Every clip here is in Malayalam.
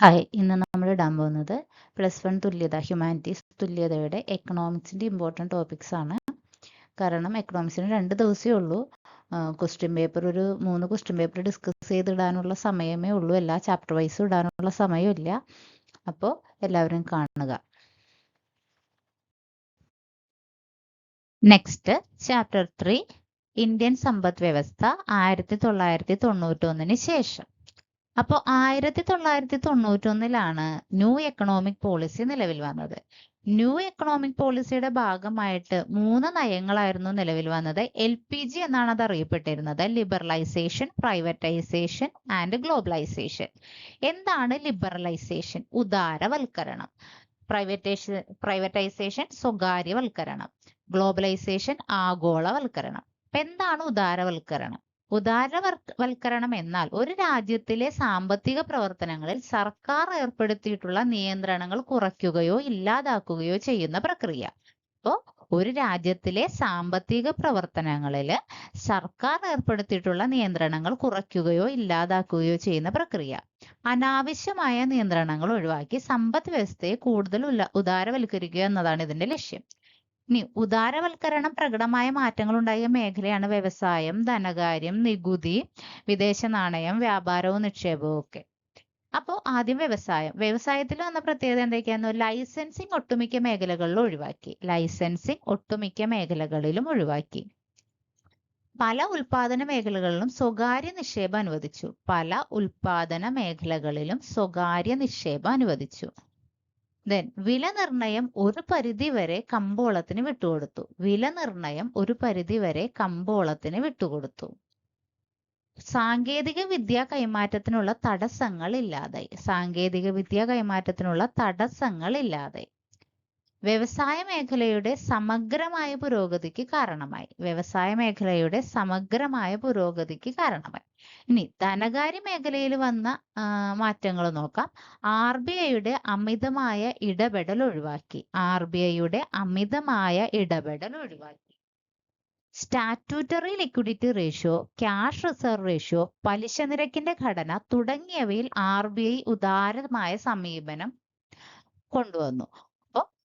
ഹായ് ഇന്ന് നമ്മൾ ഇടാൻ പോകുന്നത് പ്ലസ് വൺ തുല്യത ഹ്യൂമാനിറ്റീസ് തുല്യതയുടെ എക്കണോമിക്സിന്റെ ഇമ്പോർട്ടന്റ് ടോപ്പിക്സ് ആണ്. കാരണം എക്കണോമിക്സിന് രണ്ട് ദിവസമേ ഉള്ളൂ. ക്വസ്റ്റ്യൻ പേപ്പർ ഒരു മൂന്ന് ക്വസ്റ്റ്യൻ പേപ്പർ ഡിസ്കസ് ചെയ്തിടാനുള്ള സമയമേ ഉള്ളൂ. എല്ലാ ചാപ്റ്റർ വൈസ് ഇടാനുള്ള സമയമില്ല അപ്പോൾ എല്ലാവരും കാണുക. നെക്സ്റ്റ് ചാപ്റ്റർ ത്രീ ഇന്ത്യൻ സമ്പദ് വ്യവസ്ഥ ആയിരത്തി തൊള്ളായിരത്തി തൊണ്ണൂറ്റൊന്നിന് ശേഷം. അപ്പോൾ ആയിരത്തി തൊള്ളായിരത്തി തൊണ്ണൂറ്റൊന്നിലാണ് ന്യൂ എക്കണോമിക് പോളിസി നിലവിൽ വന്നത്. ന്യൂ എക്കണോമിക് പോളിസിയുടെ ഭാഗമായിട്ട് മൂന്ന് നയങ്ങളായിരുന്നു നിലവിൽ വന്നത്. എൽ പി ജി എന്നാണ് അത് അറിയപ്പെട്ടിരുന്നത്. ലിബറലൈസേഷൻ പ്രൈവറ്റൈസേഷൻ ആൻഡ് ഗ്ലോബലൈസേഷൻ എന്താണ് ലിബറലൈസേഷൻ ഉദാരവൽക്കരണം. പ്രൈവറ്റൈസേഷൻ പ്രൈവറ്റൈസേഷൻ സ്വകാര്യവൽക്കരണം. ഗ്ലോബലൈസേഷൻ ആഗോളവൽക്കരണം. എന്താണ് ഉദാരവൽക്കരണം? ഉദാരവൽക്കരണം എന്നാൽ ഒരു രാജ്യത്തിലെ സാമ്പത്തിക പ്രവർത്തനങ്ങളിൽ സർക്കാർ ഏർപ്പെടുത്തിയിട്ടുള്ള നിയന്ത്രണങ്ങൾ കുറയ്ക്കുകയോ ഇല്ലാതാക്കുകയോ ചെയ്യുന്ന പ്രക്രിയ. അപ്പോൾ ഒരു രാജ്യത്തിലെ സാമ്പത്തിക പ്രവർത്തനങ്ങളിൽ സർക്കാർ ഏർപ്പെടുത്തിയിട്ടുള്ള നിയന്ത്രണങ്ങൾ കുറയ്ക്കുകയോ ഇല്ലാതാക്കുകയോ ചെയ്യുന്ന പ്രക്രിയ. അനാവശ്യമായ നിയന്ത്രണങ്ങൾ ഒഴിവാക്കി സമ്പദ് വ്യവസ്ഥയെ കൂടുതൽ ഉദാരവൽക്കരിക്കുക എന്നതാണ് ഇതിന്റെ ലക്ഷ്യം. ഇനി ഉദാരവൽക്കരണം പ്രകടമായ മാറ്റങ്ങൾ ഉണ്ടായ മേഖലയാണ് വ്യവസായം ധനകാര്യം നികുതി വിദേശ നാണയം വ്യാപാരവും നിക്ഷേപവും ഒക്കെ. അപ്പോൾ ആദ്യം വ്യവസായം. വ്യവസായത്തിൽ വന്ന പ്രത്യേകത എന്തൊക്കെയായിരുന്നു ലൈസൻസിങ് ഒട്ടുമിക്ക മേഖലകളിലും ഒഴിവാക്കി. ലൈസൻസിങ് ഒട്ടുമിക്ക മേഖലകളിലും ഒഴിവാക്കി. പല ഉൽപാദന മേഖലകളിലും സ്വകാര്യ നിക്ഷേപം അനുവദിച്ചു. പല ഉൽപാദന മേഖലകളിലും സ്വകാര്യ നിക്ഷേപം അനുവദിച്ചു. ദെൻ വില നിർണയം ഒരു പരിധി വരെ കമ്പോളത്തിന് വിട്ടുകൊടുത്തു. വില നിർണയം ഒരു പരിധി വരെ കമ്പോളത്തിന് വിട്ടുകൊടുത്തു. സാങ്കേതിക വിദ്യ കൈമാറ്റത്തിനുള്ള തടസ്സങ്ങൾ ഇല്ലാതെ സാങ്കേതിക വിദ്യ കൈമാറ്റത്തിനുള്ള തടസ്സങ്ങൾ ഇല്ലാതെ വ്യവസായ മേഖലയുടെ സമഗ്രമായ പുരോഗതിക്ക് കാരണമായി. വ്യവസായ മേഖലയുടെ സമഗ്രമായ പുരോഗതിക്ക് കാരണമായി. ഇനി ധനകാര്യ മേഖലയിൽ വന്ന മാറ്റങ്ങൾ നോക്കാം. ആർ ബി ഐയുടെ അമിതമായ ഇടപെടൽ ഒഴിവാക്കി. ആർ ബി ഐയുടെ അമിതമായ ഇടപെടൽ ഒഴിവാക്കി. Statutory liquidity ratio cash reserve ratio പലിശ നിരക്കിന്റെ ഘടന തുടങ്ങിയവയിൽ ആർ ബി ഐ ഉദാരമായ സമീപനം കൊണ്ടുവന്നു.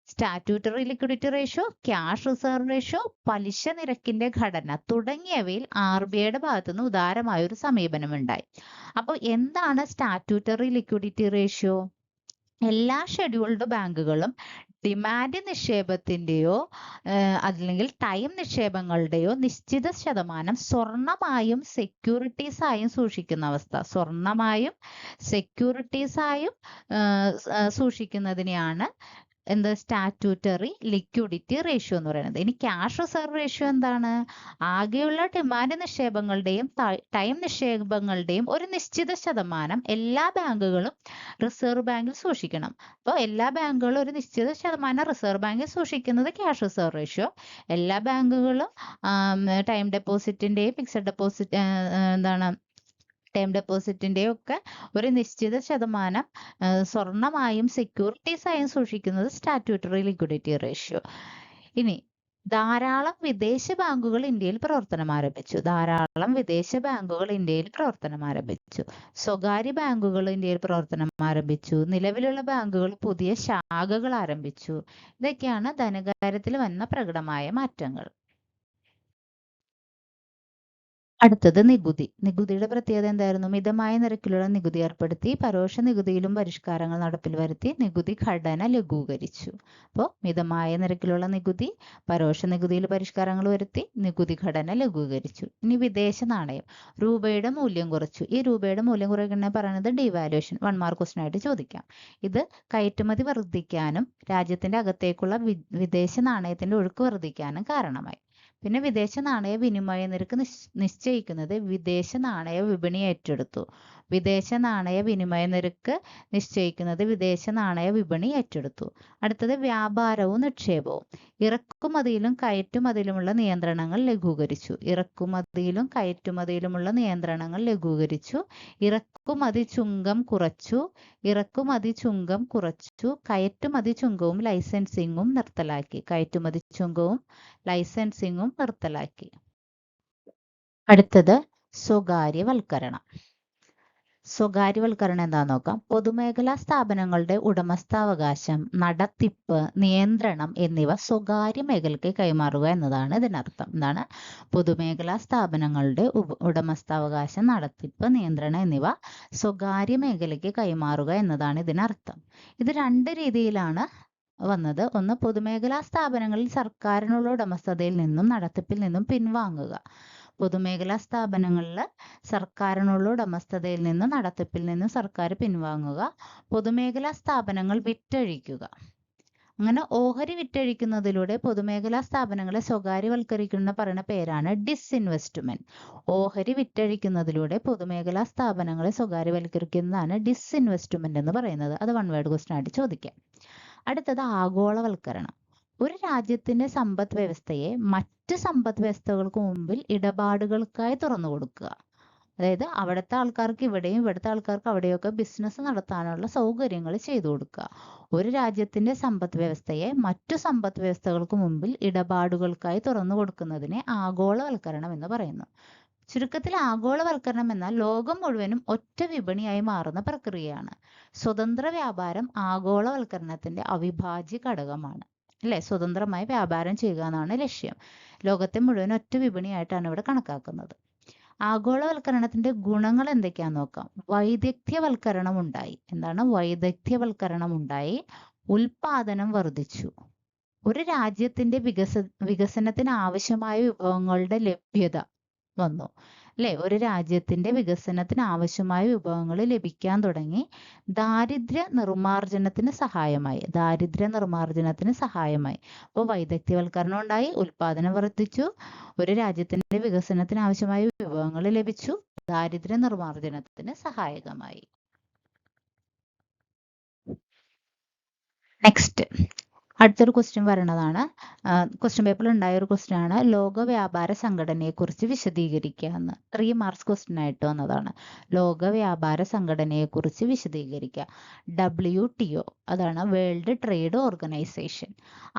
Statutory liquidity ratio cash reserve ratio പലിശ നിരക്കിന്റെ ഘടന തുടങ്ങിയവയിൽ ആർ ബി ഐയുടെ ഭാഗത്തുനിന്ന് ഉദാരമായ ഒരു സമീപനം ഉണ്ടായി അപ്പോൾ എന്താണ് സ്റ്റാറ്റ്യൂട്ടറി ലിക്വിഡിറ്റി റേഷ്യോ എല്ലാ ഷെഡ്യൂൾഡ് ബാങ്കുകളും ഡിമാൻഡ് നിക്ഷേപത്തിന്റെയോ അല്ലെങ്കിൽ ടൈം നിക്ഷേപങ്ങളുടെയോ നിശ്ചിത ശതമാനം സ്വർണമായും സെക്യൂരിറ്റീസായും സൂക്ഷിക്കുന്ന അവസ്ഥ. സ്വർണമായും സെക്യൂരിറ്റീസായും സൂക്ഷിക്കുന്നതിനെയാണ് എന്ത്? സ്റ്റാറ്റ്യൂട്ടറി ലിക്വിഡിറ്റി റേഷ്യോ എന്ന് പറയുന്നത്. ഇനി ക്യാഷ് റിസർവ് റേഷ്യോ എന്താണ്? ആകെയുള്ള ഡിമാൻഡ് നിക്ഷേപങ്ങളുടെയും ടൈം നിക്ഷേപങ്ങളുടെയും ഒരു നിശ്ചിത ശതമാനം എല്ലാ ബാങ്കുകളും റിസർവ് ബാങ്കിൽ സൂക്ഷിക്കണം. അപ്പോൾ എല്ലാ ബാങ്കുകളും ഒരു നിശ്ചിത ശതമാനം റിസർവ് ബാങ്കിൽ സൂക്ഷിക്കുന്നത് ക്യാഷ് റിസർവ് റേഷ്യോ എല്ലാ ബാങ്കുകളും ടൈം ഡെപ്പോസിറ്റിന്റെയും ഫിക്സഡ് ഡെപ്പോസിറ്റ് എന്താണ് ടേം ഡെപ്പോസിറ്റിന്റെ ഒക്കെ ഒരു നിശ്ചിത ശതമാനം സ്വർണമായും സെക്യൂരിറ്റീസ് ആയും സൂക്ഷിക്കുന്നത് സ്റ്റാറ്റ്യൂട്ടറി ലിക്വിഡിറ്റി റേഷ്യോ ഇനി ധാരാളം വിദേശ ബാങ്കുകൾ ഇന്ത്യയിൽ പ്രവർത്തനം ആരംഭിച്ചു. ധാരാളം വിദേശ ബാങ്കുകൾ ഇന്ത്യയിൽ പ്രവർത്തനം ആരംഭിച്ചു. സ്വകാര്യ ബാങ്കുകൾ ഇന്ത്യയിൽ പ്രവർത്തനം ആരംഭിച്ചു. നിലവിലുള്ള ബാങ്കുകൾ പുതിയ ശാഖകൾ ആരംഭിച്ചു. ഇതൊക്കെയാണ് ധനകാര്യത്തിൽ വന്ന പ്രകടമായ മാറ്റങ്ങൾ. അടുത്തത് നികുതി. നികുതിയുടെ പ്രത്യേകത എന്തായിരുന്നു? മിതമായ നിരക്കിലുള്ള നികുതി ഏർപ്പെടുത്തി പരോക്ഷ നികുതിയിലും പരിഷ്കാരങ്ങൾ നടപ്പിൽ വരുത്തി നികുതി ഘടന ലഘൂകരിച്ചു. അപ്പോൾ മിതമായ നിരക്കിലുള്ള നികുതി പരോക്ഷ നികുതിയിൽ പരിഷ്കാരങ്ങൾ വരുത്തി നികുതി ഘടന ലഘൂകരിച്ചു. ഇനി വിദേശ നാണയം. രൂപയുടെ മൂല്യം കുറച്ചു. ഈ രൂപയുടെ മൂല്യം കുറയ്ക്കുന്ന പറയുന്നത് ഡിവാലുവേഷൻ വൺ മാർക്ക് ക്വസ്റ്റൻ ആയിട്ട് ചോദിക്കാം. ഇത് കയറ്റുമതി വർദ്ധിക്കാനും രാജ്യത്തിന്റെ അകത്തേക്കുള്ള വിദേശ നാണയത്തിന്റെ ഒഴുക്ക് വർദ്ധിക്കാനും കാരണമായി. പിന്നെ വിദേശ നാണയ വിനിമയ നിരക്ക് നിശ്ചയിക്കുന്നത് വിദേശ നാണയ വിപണി ഏറ്റെടുത്തു. വിദേശ നാണയ വിനിമയ നിരക്ക് നിശ്ചയിക്കുന്നത് വിദേശ നാണയ വിപണി ഏറ്റെടുത്തു. അടുത്തത് വ്യാപാരവും നിക്ഷേപവും. ഇറക്കുമതിയിലും കയറ്റുമതിയിലുമുള്ള നിയന്ത്രണങ്ങൾ ലഘൂകരിച്ചു. ഇറക്കുമതിയിലും കയറ്റുമതിയിലുമുള്ള നിയന്ത്രണങ്ങൾ ലഘൂകരിച്ചു. ഇറക്കുമതി ചുങ്കം കുറച്ചു. ഇറക്കുമതി ചുങ്കം കുറച്ചു. കയറ്റുമതി ചുങ്കവും ലൈസൻസിങ്ങും നിർത്തലാക്കി. കയറ്റുമതി ചുങ്കവും ലൈസൻസിങ്ങും നിർത്തലാക്കി. അടുത്തത് സ്വകാര്യവൽക്കരണം. സ്വകാര്യവൽക്കരണം എന്താന്ന് നോക്കാം പൊതുമേഖലാ സ്ഥാപനങ്ങളുടെ ഉടമസ്ഥാവകാശം നടത്തിപ്പ് നിയന്ത്രണം എന്നിവ സ്വകാര്യ മേഖലയ്ക്ക് കൈമാറുക എന്നതാണ് ഇതിനർത്ഥം. എന്താണ്? പൊതുമേഖലാ സ്ഥാപനങ്ങളുടെ ഉടമസ്ഥാവകാശം നടത്തിപ്പ് നിയന്ത്രണം എന്നിവ സ്വകാര്യ മേഖലയ്ക്ക് കൈമാറുക എന്നതാണ് ഇതിനർത്ഥം. ഇത് രണ്ട് രീതിയിലാണ് വന്നത്. ഒന്ന് പൊതുമേഖലാ സ്ഥാപനങ്ങളിൽ സർക്കാരിനുള്ള ഉടമസ്ഥതയിൽ നിന്നും നടത്തിപ്പിൽ നിന്നും പിൻവാങ്ങുക. പൊതുമേഖലാ സ്ഥാപനങ്ങളിൽ സർക്കാരിനുള്ള ഉടമസ്ഥതയിൽ നിന്ന് നടത്തിപ്പിൽ നിന്ന് സർക്കാർ പിൻവാങ്ങുക പൊതുമേഖലാ സ്ഥാപനങ്ങൾ വിറ്റഴിക്കുക. അങ്ങനെ ഓഹരി വിറ്റഴിക്കുന്നതിലൂടെ പൊതുമേഖലാ സ്ഥാപനങ്ങളെ സ്വകാര്യവൽക്കരിക്കുന്ന പറയുന്ന പേരാണ് ഡിസ്ഇൻവെസ്റ്റ്മെന്റ്. ഓഹരി വിറ്റഴിക്കുന്നതിലൂടെ പൊതുമേഖലാ സ്ഥാപനങ്ങളെ സ്വകാര്യവൽക്കരിക്കുന്നതാണ് ഡിസ്ഇൻവെസ്റ്റ്മെന്റ് എന്ന് പറയുന്നത്. അത് വൺ വേർഡ് ക്വസ്റ്റൻ ആയിട്ട് ചോദിക്കാം. അടുത്തത് ആഗോളവൽക്കരണം. ഒരു രാജ്യത്തിന്റെ സമ്പദ് വ്യവസ്ഥയെ മറ്റ് സമ്പദ് വ്യവസ്ഥകൾക്ക് മുമ്പിൽ ഇടപാടുകൾക്കായി തുറന്നു കൊടുക്കുക. അതായത് അവിടുത്തെ ആൾക്കാർക്ക് ഇവിടെയും ഇവിടുത്തെ ആൾക്കാർക്ക് അവിടെയൊക്കെ ബിസിനസ് നടത്താനുള്ള സൗകര്യങ്ങൾ ചെയ്തു കൊടുക്കുക. ഒരു രാജ്യത്തിന്റെ സമ്പദ് വ്യവസ്ഥയെ മറ്റു സമ്പദ് വ്യവസ്ഥകൾക്ക് മുമ്പിൽ ഇടപാടുകൾക്കായി തുറന്നു കൊടുക്കുന്നതിനെ ആഗോളവൽക്കരണം എന്ന് പറയുന്നു. ചുരുക്കത്തിൽ ആഗോളവൽക്കരണം എന്നാൽ ലോകം മുഴുവനും ഒറ്റ വിപണിയായി മാറുന്ന പ്രക്രിയയാണ്. സ്വതന്ത്ര വ്യാപാരം ആഗോളവൽക്കരണത്തിന്റെ അവിഭാജ്യ ഘടകമാണ്. അല്ലെ സ്വതന്ത്രമായി വ്യാപാരം ചെയ്യുക എന്നാണ് ലക്ഷ്യം. ലോകത്തെ മുഴുവൻ ഒറ്റ വിപണിയായിട്ടാണ് ഇവിടെ കണക്കാക്കുന്നത്. ആഗോളവൽക്കരണത്തിന്റെ ഗുണങ്ങൾ എന്തൊക്കെയാന്ന് നോക്കാം. വൈദഗ്ധ്യവൽക്കരണം ഉണ്ടായി. എന്താണ്? വൈദഗ്ധ്യവൽക്കരണം ഉണ്ടായി. ഉൽപാദനം വർദ്ധിച്ചു. ഒരു രാജ്യത്തിന്റെ വികസ വികസനത്തിന് ആവശ്യമായ വിഭവങ്ങളുടെ ലഭ്യത വന്നു. അല്ലെ? ഒരു രാജ്യത്തിന്റെ വികസനത്തിന് ആവശ്യമായ വിഭവങ്ങൾ ലഭിക്കാൻ തുടങ്ങി. ദാരിദ്ര്യ നിർമാർജനത്തിന് സഹായമായി. ദാരിദ്ര്യ നിർമാർജനത്തിന് സഹായമായി. അപ്പോൾ വൈദഗ്ധ്യവൽക്കരണം ഉണ്ടായി ഉൽപാദനം വർദ്ധിച്ചു ഒരു രാജ്യത്തിന്റെ വികസനത്തിന് ആവശ്യമായ വിഭവങ്ങൾ ലഭിച്ചു ദാരിദ്ര്യ നിർമാർജനത്തിന് സഹായകമായി. നെക്സ്റ്റ് അടുത്തൊരു ക്വസ്റ്റ്യൻ വരണതാണ് ക്വസ്റ്റ്യൻ പേപ്പറിൽ ഉണ്ടായ ഒരു ക്വസ്റ്റ്യൻ ആണ്. ലോക വ്യാപാര സംഘടനയെക്കുറിച്ച് വിശദീകരിക്കുക എന്ന്. ത്രീ മാർക്സ് ക്വസ്റ്റ്യൻ ആയിട്ട് വന്നതാണ്. ലോക വ്യാപാര സംഘടനയെക്കുറിച്ച് വിശദീകരിക്കുക. ഡബ്ല്യു ടി ഒ അതാണ് വേൾഡ് ട്രേഡ് ഓർഗനൈസേഷൻ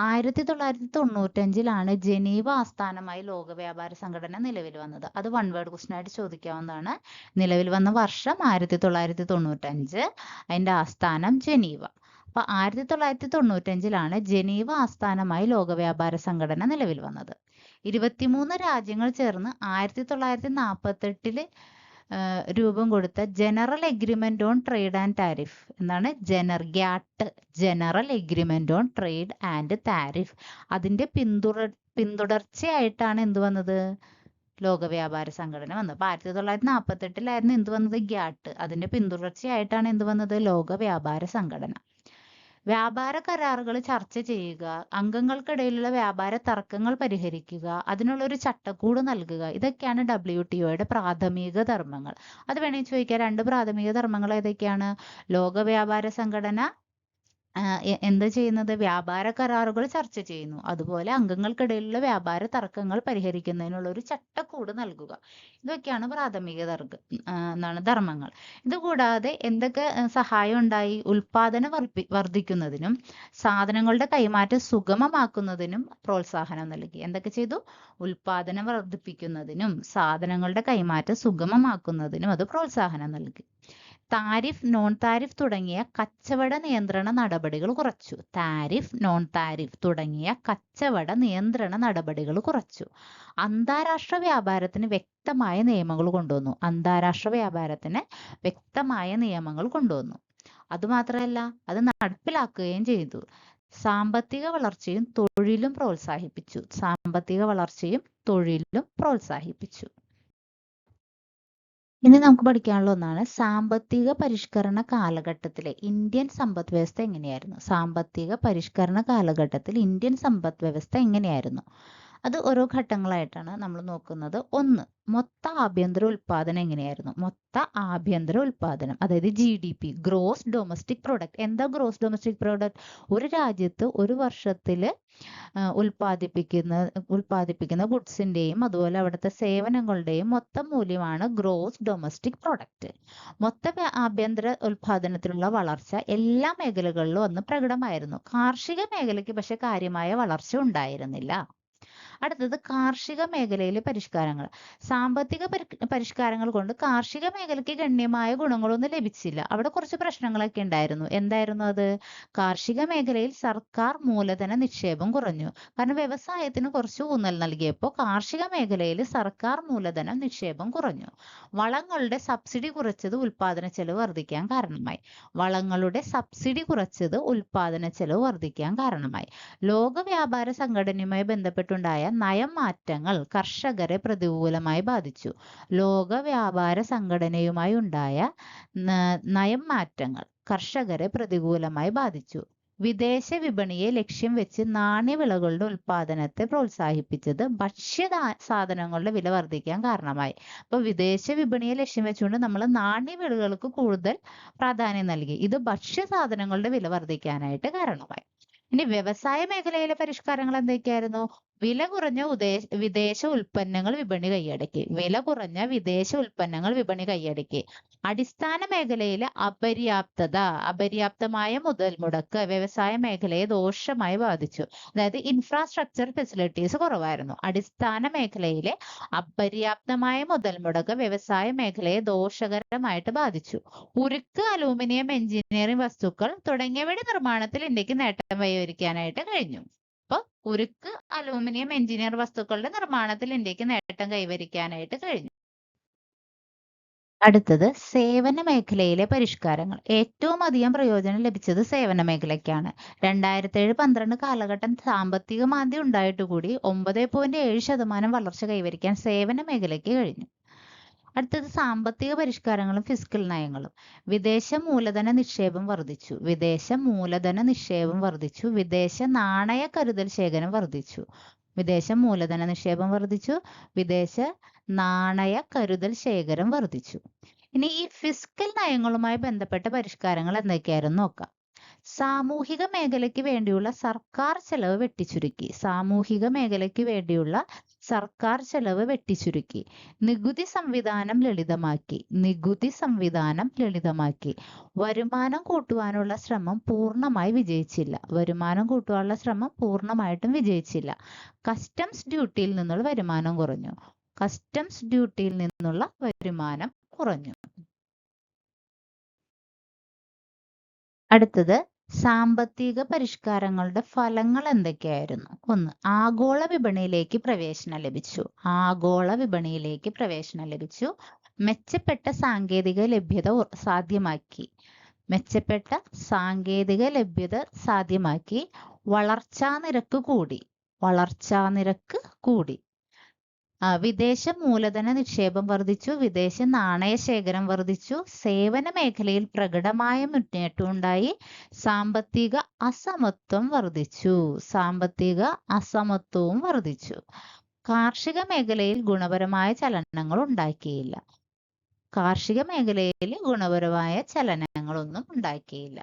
ആയിരത്തി തൊള്ളായിരത്തി തൊണ്ണൂറ്റഞ്ചിലാണ് ജനീവ ആസ്ഥാനമായി ലോക വ്യാപാര സംഘടന നിലവിൽ വന്നത്. അത് വൺ വേർഡ് ക്വസ്റ്റ്യൻ ആയിട്ട് ചോദിക്കാവുന്നതാണ്. നിലവിൽ വന്ന വർഷം ആയിരത്തി തൊള്ളായിരത്തി തൊണ്ണൂറ്റഞ്ച് അതിന്റെ ആസ്ഥാനം ജനീവ. അപ്പൊ ആയിരത്തി തൊള്ളായിരത്തി തൊണ്ണൂറ്റഞ്ചിലാണ് ജനീവ ആസ്ഥാനമായി ലോകവ്യാപാര സംഘടന നിലവിൽ വന്നത്. ഇരുപത്തിമൂന്ന് രാജ്യങ്ങൾ ചേർന്ന് ആയിരത്തി തൊള്ളായിരത്തി നാൽപ്പത്തെട്ടിൽ രൂപം കൊടുത്ത general agreement on trade and tariff എന്നാണ് genre GATT general agreement on trade and tariff അതിന്റെ പിന്തുടർ പിന്തുടർച്ചയായിട്ടാണ് എന്ത് വന്നത്? ലോകവ്യാപാര സംഘടന വന്നത്. അപ്പൊ ആയിരത്തി തൊള്ളായിരത്തി നാൽപ്പത്തെട്ടിലായിരുന്നു എന്ത് വന്നത്? ഗ്യാട്ട് അതിന്റെ പിന്തുടർച്ചയായിട്ടാണ് എന്ത് വന്നത്? ലോകവ്യാപാര സംഘടന. വ്യാപാര കരാറുകൾ ചർച്ച ചെയ്യുക അംഗങ്ങൾക്കിടയിലുള്ള വ്യാപാര തർക്കങ്ങൾ പരിഹരിക്കുക അതിനുള്ള ഒരു ചട്ടക്കൂട് നൽകുക. ഇതൊക്കെയാണ് ഡബ്ല്യു ടി ഒയുടെ പ്രാഥമിക ധർമ്മങ്ങൾ. അത് വേണമെങ്കിൽ ചോദിക്കാം. രണ്ട് പ്രാഥമിക ധർമ്മങ്ങൾ ഏതൊക്കെയാണ്? ലോക വ്യാപാര സംഘടന എന്താ ചെയ്യുന്നത്? വ്യാപാര കരാറുകൾ ചർച്ച ചെയ്യുന്നു. അതുപോലെ അംഗങ്ങൾക്കിടയിലുള്ള വ്യാപാര തർക്കങ്ങൾ പരിഹരിക്കുന്നതിനുള്ള ഒരു ചട്ടക്കൂട് നൽകുക. ഇതൊക്കെയാണ് പ്രാഥമിക തർക്ക എന്താണ് ധർമ്മങ്ങൾ. ഇതുകൂടാതെ എന്തൊക്കെ സഹായം ഉണ്ടായി? ഉൽപാദനം വർദ്ധിക്കുന്നതിനും സാധനങ്ങളുടെ കൈമാറ്റം സുഗമമാക്കുന്നതിനും പ്രോത്സാഹനം നൽകി. എന്തൊക്കെ ചെയ്തു? ഉൽപാദനം വർദ്ധിപ്പിക്കുന്നതിനും സാധനങ്ങളുടെ കൈമാറ്റം സുഗമമാക്കുന്നതിനും അത് പ്രോത്സാഹനം നൽകി. താരിഫ് നോൺ താരിഫ് തുടങ്ങിയ കച്ചവട നിയന്ത്രണ നടപടികൾ കുറച്ചു. താരിഫ് നോൺ താരിഫ് തുടങ്ങിയ കച്ചവട നിയന്ത്രണ നടപടികൾ കുറച്ചു. അന്താരാഷ്ട്ര വ്യാപാരത്തിന് വ്യക്തമായ നിയമങ്ങൾ കൊണ്ടുവന്നു. അന്താരാഷ്ട്ര വ്യാപാരത്തിന് വ്യക്തമായ നിയമങ്ങൾ കൊണ്ടുവന്നു. അതുമാത്രമല്ല അത് നടപ്പിലാക്കുകയും ചെയ്തു. സാമ്പത്തിക വളർച്ചയും തൊഴിലും പ്രോത്സാഹിപ്പിച്ചു. സാമ്പത്തിക വളർച്ചയും തൊഴിലും പ്രോത്സാഹിപ്പിച്ചു. ഇനി നമുക്ക് പഠിക്കാനുള്ള ഒന്നാണ് സാമ്പത്തിക പരിഷ്കരണ കാലഘട്ടത്തിലെ ഇന്ത്യൻ സമ്പദ് വ്യവസ്ഥ എങ്ങനെയായിരുന്നു? സാമ്പത്തിക പരിഷ്കരണ കാലഘട്ടത്തിൽ ഇന്ത്യൻ സമ്പദ് വ്യവസ്ഥ എങ്ങനെയായിരുന്നു? അത് ഓരോ ഘട്ടങ്ങളായിട്ടാണ് നമ്മൾ നോക്കുന്നത്. ഒന്ന് മൊത്ത ആഭ്യന്തര ഉൽപാദനം എങ്ങനെയായിരുന്നു? മൊത്ത ആഭ്യന്തര ഉൽപാദനം അതായത് G D P gross domestic product എന്താ ഗ്രോസ് ഡൊമസ്റ്റിക് പ്രോഡക്റ്റ് ഒരു രാജ്യത്ത് ഒരു വർഷത്തിൽ ഉൽപ്പാദിപ്പിക്കുന്ന ഉൽപ്പാദിപ്പിക്കുന്ന ഗുഡ്സിന്റെയും അതുപോലെ അവിടുത്തെ സേവനങ്ങളുടെയും മൊത്തം മൂല്യമാണ് ഗ്രോസ് ഡൊമസ്റ്റിക് പ്രോഡക്റ്റ് മൊത്ത ആഭ്യന്തര ഉൽപാദനത്തിലുള്ള വളർച്ച എല്ലാ മേഖലകളിലും അന്ന് പ്രകടമായിരുന്നു. കാർഷിക മേഖലയ്ക്ക് പക്ഷെ കാര്യമായ വളർച്ച ഉണ്ടായിരുന്നില്ല. അടുത്തത് കാർഷിക മേഖലയിലെ പരിഷ്കാരങ്ങൾ. സാമ്പത്തിക പരി- പരിഷ്കാരങ്ങൾ കൊണ്ട് കാർഷിക മേഖലയ്ക്ക് ഗണ്യമായ ഗുണങ്ങളൊന്നും ലഭിച്ചില്ല. അവിടെ കുറച്ച് പ്രശ്നങ്ങളൊക്കെ ഉണ്ടായിരുന്നു. എന്തായിരുന്നു അത്? കാർഷിക മേഖലയിൽ സർക്കാർ മൂലധന നിക്ഷേപം കുറഞ്ഞു. കാരണം വ്യവസായത്തിന് കുറച്ച് ഊന്നൽ നൽകിയപ്പോൾ കാർഷിക മേഖലയിൽ സർക്കാർ മൂലധന നിക്ഷേപം കുറഞ്ഞു. വളങ്ങളുടെ സബ്സിഡി കുറച്ചത് ഉൽപാദന ചെലവ് വർദ്ധിക്കാൻ കാരണമായി. വളങ്ങളുടെ സബ്സിഡി കുറച്ചത് ഉൽപാദന ചെലവ് വർദ്ധിക്കാൻ കാരണമായി. ലോക വ്യാപാര സംഘടനയുമായി ബന്ധപ്പെട്ടുണ്ടായ നയം മാറ്റങ്ങൾ കർഷകരെ പ്രതികൂലമായി ബാധിച്ചു. ലോക വ്യാപാര സംഘടനയുമായി ഉണ്ടായ ന- നയം മാറ്റങ്ങൾ കർഷകരെ പ്രതികൂലമായി ബാധിച്ചു. വിദേശ വിപണിയെ ലക്ഷ്യം വെച്ച് നാണ്യവിളകളുടെ ഉൽപാദനത്തെ പ്രോത്സാഹിപ്പിച്ചത് ഭക്ഷ്യ സാധനങ്ങളുടെ വില വർദ്ധിക്കാൻ കാരണമായി. അപ്പൊ വിദേശ വിപണിയെ ലക്ഷ്യം വെച്ചുകൊണ്ട് നമ്മൾ നാണ്യവിളകൾക്ക് കൂടുതൽ പ്രാധാന്യം നൽകി. ഇത് ഭക്ഷ്യ സാധനങ്ങളുടെ വില വർദ്ധിക്കാനായിട്ട് കാരണമായി. ഇനി വ്യവസായ മേഖലയിലെ പരിഷ്കാരങ്ങൾ എന്തൊക്കെയായിരുന്നു? വില കുറഞ്ഞ ഉദേശ വിദേശ ഉൽപ്പന്നങ്ങൾ വിപണി കൈയടക്കി. വില കുറഞ്ഞ വിദേശ ഉൽപ്പന്നങ്ങൾ വിപണി കൈയടക്കി. അടിസ്ഥാന മേഖലയിലെ അപര്യാപ്തത അപര്യാപ്തമായ മുതൽ മുടക്ക് വ്യവസായ മേഖലയെ ദോഷമായി ബാധിച്ചു. അതായത് ഇൻഫ്രാസ്ട്രക്ചർ ഫെസിലിറ്റീസ് കുറവായിരുന്നു. അടിസ്ഥാന മേഖലയിലെ അപര്യാപ്തമായ മുതൽ മുടക്ക് വ്യവസായ മേഖലയെ ദോഷകരമായിട്ട് ബാധിച്ചു. ഉരുക്ക് അലൂമിനിയം എഞ്ചിനീയറിംഗ് വസ്തുക്കൾ തുടങ്ങിയവയുടെ നിർമ്മാണത്തിൽ ഇന്ത്യയ്ക്ക് നേട്ടം കൈവരിക്കാനായിട്ട് കഴിഞ്ഞു. ഉരുക്ക് അലൂമിനിയം എഞ്ചിനീയർ വസ്തുക്കളുടെ നിർമ്മാണത്തിൽ ഇന്ത്യയ്ക്ക് നേട്ടം കൈവരിക്കാനായിട്ട് കഴിഞ്ഞു. അടുത്തത് സേവന മേഖലയിലെ പരിഷ്കാരങ്ങൾ. ഏറ്റവും അധികം പ്രയോജനം ലഭിച്ചത് സേവന മേഖലയ്ക്കാണ്. രണ്ടായിരത്തി ഏഴ് പന്ത്രണ്ട് കാലഘട്ടം സാമ്പത്തിക മാന്ദ്യം ഉണ്ടായിട്ട് കൂടി ഒമ്പത് പോയിന്റ് ഏഴ് ശതമാനം വളർച്ച കൈവരിക്കാൻ സേവന മേഖലയ്ക്ക് കഴിഞ്ഞു. അടുത്തത് സാമ്പത്തിക പരിഷ്കാരങ്ങളും ഫിസ്ക്കൽ നയങ്ങളും. വിദേശ മൂലധന നിക്ഷേപം വർദ്ധിച്ചു. വിദേശ മൂലധന നിക്ഷേപം വർദ്ധിച്ചു. വിദേശ നാണയ കരുതൽ ശേഖരം വർദ്ധിച്ചു. വിദേശ മൂലധന നിക്ഷേപം വർദ്ധിച്ചു. വിദേശ നാണയ കരുതൽ ശേഖരം വർദ്ധിച്ചു. ഇനി ഈ ഫിസ്ക്കൽ നയങ്ങളുമായി ബന്ധപ്പെട്ട പരിഷ്കാരങ്ങൾ എന്തൊക്കെയായിരുന്നു നോക്കാം. സാമൂഹിക മേഖലയ്ക്ക് വേണ്ടിയുള്ള സർക്കാർ ചെലവ് വെട്ടിച്ചുരുക്കി. സാമൂഹിക മേഖലയ്ക്ക് വേണ്ടിയുള്ള സർക്കാർ ചെലവ് വെട്ടിച്ചുരുക്കി. നികുതി സംവിധാനം ലളിതമാക്കി. നികുതി സംവിധാനം ലളിതമാക്കി. വരുമാനം കൂട്ടുവാനുള്ള ശ്രമം പൂർണമായി വിജയിച്ചില്ല. വരുമാനം കൂട്ടുവാനുള്ള ശ്രമം പൂർണമായിട്ടും വിജയിച്ചില്ല. കസ്റ്റംസ് ഡ്യൂട്ടിയിൽ നിന്നുള്ള വരുമാനം കുറഞ്ഞു. കസ്റ്റംസ് ഡ്യൂട്ടിയിൽ നിന്നുള്ള വരുമാനം കുറഞ്ഞു. അടുത്തത് സാമ്പത്തിക പരിഷ്കാരങ്ങളുടെ ഫലങ്ങൾ എന്തൊക്കെയായിരുന്നു? ഒന്ന് ആഗോള വിപണിയിലേക്ക് പ്രവേശനം ലഭിച്ചു. ആഗോള വിപണിയിലേക്ക് പ്രവേശനം ലഭിച്ചു. മെച്ചപ്പെട്ട സാങ്കേതിക ലഭ്യത സാധ്യമാക്കി. മെച്ചപ്പെട്ട സാങ്കേതിക ലഭ്യത സാധ്യമാക്കി. വളർച്ചാ നിരക്ക് കൂടി. വളർച്ചാ നിരക്ക് കൂടി. വിദേശ മൂലധന നിക്ഷേപം വർദ്ധിച്ചു വിദേശ നാണയ ശേഖരം വർദ്ധിച്ചു സേവന മേഖലയിൽ പ്രകടമായ മുന്നേറ്റം ഉണ്ടായി സാമ്പത്തിക അസമത്വം വർദ്ധിച്ചു സാമ്പത്തിക അസമത്വവും വർദ്ധിച്ചു. കാർഷിക മേഖലയിൽ ഗുണപരമായ ചലനങ്ങൾ ഉണ്ടാക്കിയില്ല. കാർഷിക മേഖലയിൽ ഗുണപരമായ ചലനങ്ങളൊന്നും ഉണ്ടാക്കിയില്ല.